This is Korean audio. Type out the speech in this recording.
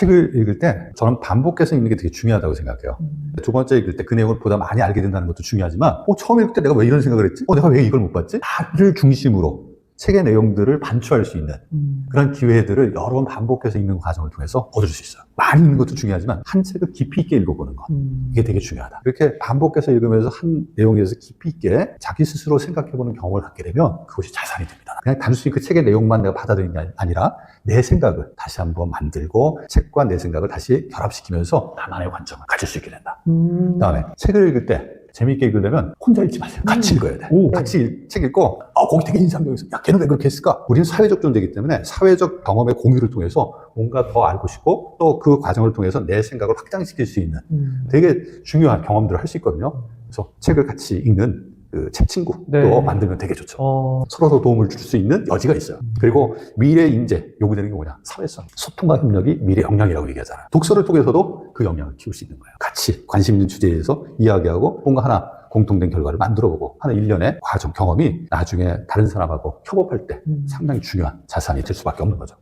책을 읽을 때 저는 반복해서 읽는 게 되게 중요하다고 생각해요. 음. 두 번째 읽을 때 그 내용을 보다 많이 알게 된다는 것도 중요하지만 어, 처음 읽을 때 내가 왜 이런 생각을 했지? 어, 내가 왜 이걸 못 봤지? 나를 중심으로 책의 내용들을 반추할 수 있는 음. 그런 기회들을 여러 번 반복해서 읽는 과정을 통해서 얻을 수 있어요. 많이 읽는 것도 중요하지만 한 책을 깊이 있게 읽어보는 것. 음. 이게 되게 중요하다. 이렇게 반복해서 읽으면서 한 내용에 대해서 깊이 있게 자기 스스로 생각해보는 경험을 갖게 되면 그것이 자산이 됩니다. 그냥 단순히 그 책의 내용만 내가 받아들이는 게 아니라 내 생각을 다시 한번 만들고 책과 내 생각을 다시 결합시키면서 나만의 관점을 가질 수 있게 된다. 음. 그 다음에 책을 읽을 때 재미있게 읽으려면 혼자 읽지 마세요. 같이 음. 읽어야 돼. 오. 같이 읽- 책 읽고 아 거기 되게 인상적이었어. 야 걔는 왜 그렇게 했을까? 우리는 사회적 존재이기 때문에 사회적 경험의 공유를 통해서 뭔가 더 알고 싶고 또 그 과정을 통해서 내 생각을 확장시킬 수 있는 음. 되게 중요한 경험들을 할 수 있거든요. 그래서 책을 같이 읽는 그책 친구도 네. 만들면 되게 좋죠. 어. 서로 도움을 줄 수 있는 여지가 있어요. 그리고 미래 인재 요구되는 게 뭐냐? 사회성, 소통과 협력이 미래 역량이라고 얘기하잖아요. 독서를 통해서도 그 역량을 키울 수 있는 거예요. 같이 관심 있는 주제에서 이야기하고 뭔가 하나 공통된 결과를 만들어보고 하는 일련의 과정 경험이 나중에 다른 사람하고 협업할 때 음. 상당히 중요한 자산이 될 수밖에 없는 거죠.